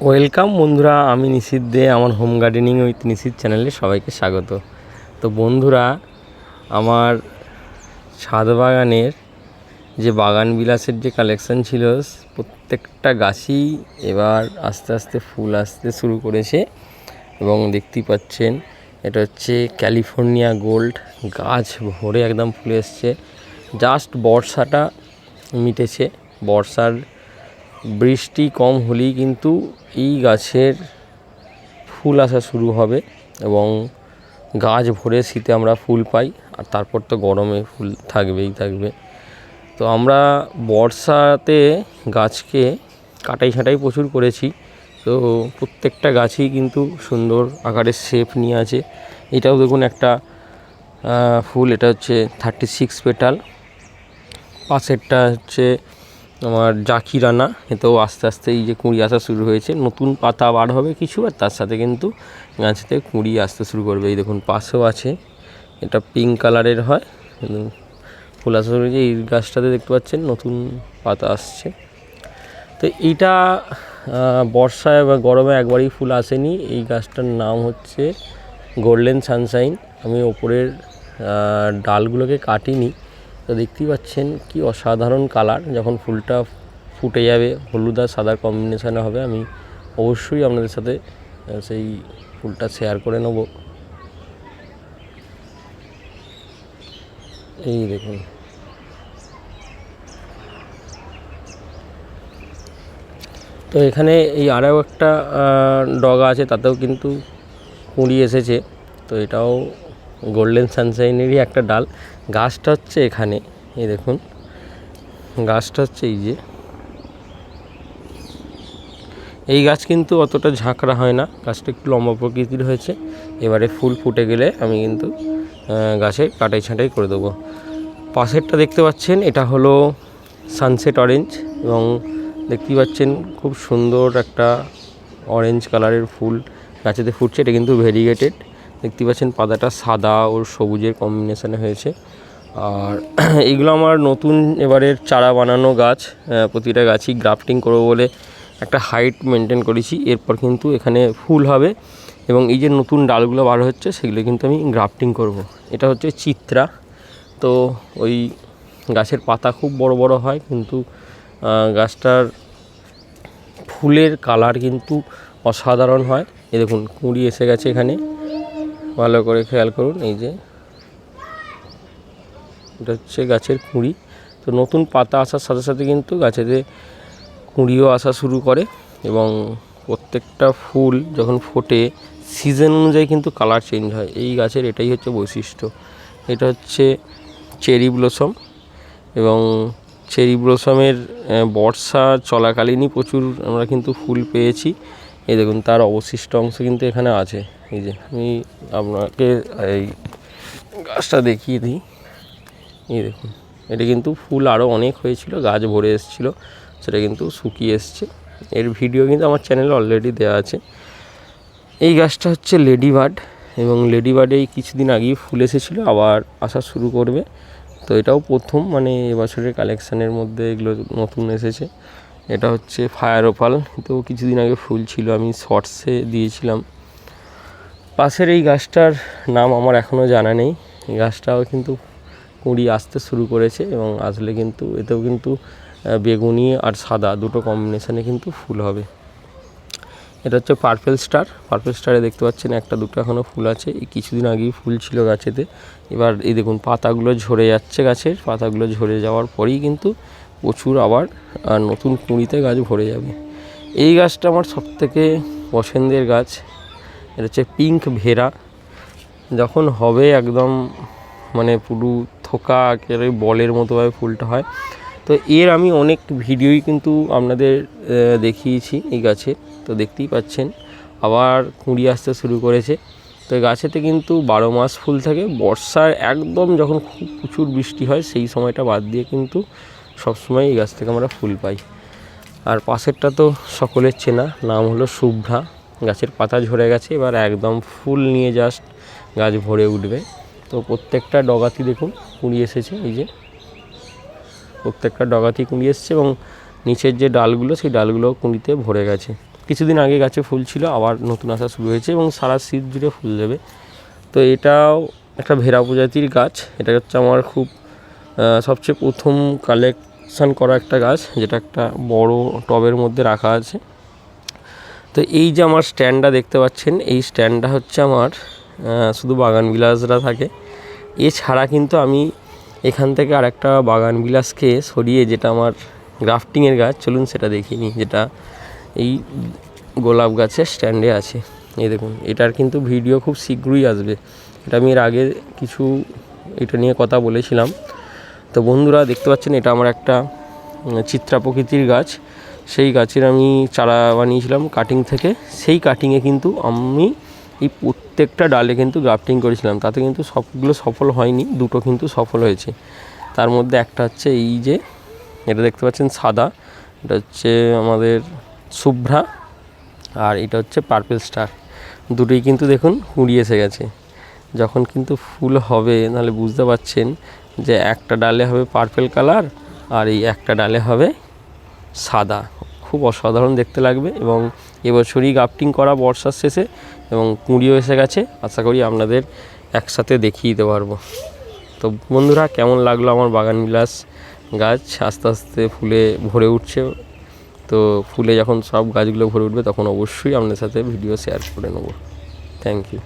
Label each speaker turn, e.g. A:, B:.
A: Welcome বন্ধুরা, আমি নিশিত দে, আমার হোম গার্ডেনিং উইথ নিশিত চ্যানেলে সবাইকে স্বাগত। তো বন্ধুরা, আমার ছাদ বাগানের যে বাগান বিলাসের যে কালেকশন ছিল, প্রত্যেকটা গাছই এবার আস্তে আস্তে ফুল আসতে শুরু করেছে এবং দেখতেই পাচ্ছেন, এটা হচ্ছে ক্যালিফোর্নিয়া গোল্ড। গাছ ভরে একদম ফুলে এসছে। জাস্ট বর্ষাটা মিটেছে, বর্ষার বৃষ্টি কম হলেই কিন্তু এই গাছের ফুল আসা শুরু হবে এবং গাছ ভরে শীতে আমরা ফুল পাই আর তারপর তো গরমে ফুল থাকবেই থাকবে। তো আমরা বর্ষাতে গাছকে কাটাই ছাঁটাই প্রচুর করেছি। তো প্রত্যেকটা গাছই কিন্তু সুন্দর আকারের শেপ নিয়ে আছে। এটাও দেখুন একটা ফুল, এটা হচ্ছে থার্টি সিক্স পেটাল পাশেরটা হচ্ছে আমার জাকিরানা এতেও আস্তে আস্তে এই যে কুঁড়ি আসা শুরু হয়েছে। নতুন পাতা বার হবে কিছু, আর তার সাথে কিন্তু গাছতে কুঁড়ি আসতে শুরু করবে। এই দেখুন, পাশেও আছে। এটা পিঙ্ক কালারের হয়। ফুল আসা শুরু এই গাছটাতে দেখতে পাচ্ছেন, নতুন পাতা আসছে। তো এইটা বর্ষায় বা গরমে একবারই ফুল আসেনি। এই গাছটার নাম হচ্ছে গোল্ডেন সানশাইন আমি ওপরের ডালগুলোকে কাটিনি। তো দেখতেই পাচ্ছেন কি অসাধারণ কালার। যখন ফুলটা ফুটে যাবে, হলুদ আর সাদার কম্বিনেশানে হবে, আমি অবশ্যই আপনাদের সাথে সেই ফুলটা শেয়ার করে নেব। এই দেখুন। তো এখানে এই আরও একটা ডগা আছে, তাতেও কিন্তু কুঁড়ি এসেছে। তো এটাও গোল্ডেন সানশাইনেরই একটা ডাল। গাছটা হচ্ছে এখানে, এই দেখুন। গাছটা হচ্ছে এই যে। এই গাছ কিন্তু অতটা ঝাঁকড়া হয় না, গাছটা একটু লম্বা প্রকৃতির হয়েছে। এবারে ফুল ফুটে গেলে আমি কিন্তু গাছে কাটাই ছাঁটাই করে দেবো। পাশেরটা দেখতে পাচ্ছেন, এটা হলো সানসেট অরেঞ্জ এবং দেখতেই পাচ্ছেন খুব সুন্দর একটা অরেঞ্জ কালারের ফুল গাছেতে ফুটছে, এটা কিন্তু ভেরিগেটেড দেখতেই পাচ্ছেন, পাতাটা সাদা ও সবুজের কম্বিনেশানে হয়েছে। আর এইগুলো আমার নতুন এবারের চারা বানানো গাছ প্রতিটা গাছই গ্রাফটিং করব বলে একটা হাইট মেনটেন করেছি। এরপর কিন্তু এখানে ফুল হবে এবং এই যে নতুন ডালগুলো বার হচ্ছে, সেগুলো কিন্তু আমি গ্রাফটিং করব। এটা হচ্ছে চিত্রা। তো ওই গাছের পাতা খুব বড় বড় হয়, কিন্তু গাছটার ফুলের কালার কিন্তু অসাধারণ হয়। এ দেখুন, কুঁড়ি এসে গেছে এখানে। ভালো করে খেয়াল করুন, এই যে। এটা হচ্ছে গাছের কুঁড়ি। তো নতুন পাতা আসার সাথে সাথে কিন্তু গাছেতে কুঁড়িও আসা শুরু করে এবং প্রত্যেকটা ফুল যখন ফোটে সিজন অনুযায়ী কিন্তু কালার চেঞ্জ হয়। এই গাছের এটাই হচ্ছে বৈশিষ্ট্য। এটা হচ্ছে চেরি ব্লসম এবং চেরি ব্লসমের বর্ষা চলাকালীনই প্রচুর আমরা কিন্তু ফুল পেয়েছি। এই দেখুন, তার অবশিষ্ট অংশ কিন্তু এখানে আছে। এই যে আমি আপনাকে এই গাছটা দেখিয়ে দিই। এই দেখুন, এটা কিন্তু ফুল আরও অনেক হয়েছিল, গাছ ভরে এসেছিল, সেটা কিন্তু শুকিয়ে এসছে। এর ভিডিও কিন্তু আমার চ্যানেলে অলরেডি দেওয়া আছে। এই গাছটা হচ্ছে লেডি বার্ড এবং লেডি বার্ডে এই কিছুদিন আগেই ফুল এসেছিল, আবার আসা শুরু করবে। তো এটাও প্রথম মানে এবছরের কালেকশানের মধ্যে এগুলো নতুন এসেছে। এটা হচ্ছে ফায়ার ওপাল তো কিছুদিন আগে ফুল ছিল, আমি শর্টসে দিয়েছিলাম। পাশের এই গাছটার নাম আমার এখনও জানা নেই। এই গাছটাও কিন্তু কুঁড়ি আসতে শুরু করেছে এবং আসলে কিন্তু এতেও কিন্তু বেগুনি আর সাদা দুটো কম্বিনেশানে কিন্তু ফুল হবে। এটা হচ্ছে পার্পেল স্টার পার্পেল স্টারে দেখতে পাচ্ছেন একটা দুটো এখনও ফুল আছে। এই কিছুদিন আগেই ফুল ছিল গাছেতে। এবার এই দেখুন, পাতাগুলো ঝরে যাচ্ছে গাছের। পাতাগুলো ঝরে যাওয়ার পরেই কিন্তু প্রচুর আবার নতুন কুঁড়িতে গাছ ভরে যাবে। এই গাছটা আমার সবথেকে পছন্দের গাছ। এটা হচ্ছে পিঙ্ক ভেরা যখন হবে একদম মানে পুরো থোকা একেবারে বলের মতোভাবে ফুলটা হয়। তো এর আমি অনেক ভিডিওই কিন্তু আপনাদের দেখিয়েছি এই গাছে। তো দেখতেই পাচ্ছেন, আবার কুঁড়ি আসতে শুরু করেছে। তো গাছেতে কিন্তু বারো মাস ফুল থাকে। বর্ষার একদম যখন খুব প্রচুর বৃষ্টি হয়, সেই সময়টা বাদ দিয়ে কিন্তু সবসময় এই গাছ থেকে আমরা ফুল পাই। আর পাশেরটা তো সকলের চেনা, নাম হলো শুভ্রা। গাছের পাতা ঝরে গেছে, এবার একদম ফুল নিয়ে জাস্ট গাছ ভরে উঠবে। তো প্রত্যেকটা ডগাতি দেখুন, কুঁড়ি এসেছে, এই যে। প্রত্যেকটা ডগাতি কুঁড়ি এসছে এবং নিচের যে ডালগুলো, সেই ডালগুলো কুঁড়িতে ভরে গেছে। কিছুদিন আগে গাছে ফুল ছিল, আবার নতুন আসা শুরু হয়েছে এবং সারা শীত জুড়ে ফুল দেবে। তো এটাও একটা ভেরা প্রজাতির গাছ এটা হচ্ছে আমার খুব সবচেয়ে প্রথম কালেকশন করা একটা গাছ, যেটা একটা বড় টবের মধ্যে রাখা আছে। তো এই যে আমার স্ট্যান্ডটা দেখতে পাচ্ছেন, এই স্ট্যান্ডটা হচ্ছে আমার শুধু বাগান বিলাসরা থাকে। এছাড়া কিন্তু আমি এখান থেকে আর একটা বাগান বিলাসকে সরিয়ে যেটা আমার গ্রাফটিংয়ের গাছ, চলুন সেটা দেখিনি যেটা এই গোলাপ গাছের স্ট্যান্ডে আছে। এই দেখুন, এটার কিন্তু ভিডিও খুব শীঘ্রই আসবে। এটা আমি এর আগে কিছু এটা নিয়ে কথা বলেছিলাম। তো বন্ধুরা, দেখতে পাচ্ছেন এটা আমার একটা চিত্রা প্রকৃতির গাছ। সেই গাছের আমি চারা বানিয়েছিলাম কাটিং থেকে। সেই কাটিংয়ে কিন্তু আমি এই প্রত্যেকটা ডালে কিন্তু গ্রাফটিং করেছিলাম। তাতে কিন্তু সবগুলো সফল হয়নি, দুটো কিন্তু সফল হয়েছে। তার মধ্যে একটা হচ্ছে এই যে, এটা দেখতে পাচ্ছেন সাদা, এটা হচ্ছে আমাদের শুভ্রা, আর এটা হচ্ছে পার্পেল স্টার দুটোই কিন্তু দেখুন কুড়ি এসে গেছে। যখন কিন্তু ফুল হবে নাহলে বুঝতে পারছেন যে একটা ডালে হবে পার্পেল কালার আর এই একটা ডালে হবে সাদা, খুব অসাধারণ দেখতে লাগবে এবং এবছরই গ্রাফটিং করা বর্ষার শেষে এবং কুঁড়িও এসে গেছে। আশা করি আপনাদের একসাথে দেখিয়ে দিতে পারব। তো বন্ধুরা, কেমন লাগল আমার বাগান বিলাস গাছ? আস্তে আস্তে ফুলে ভরে উঠছে। তো ফুলে যখন সব গাছগুলো ভরে উঠবে, তখন অবশ্যই আপনাদের সাথে ভিডিও শেয়ার করে নেব। Thank you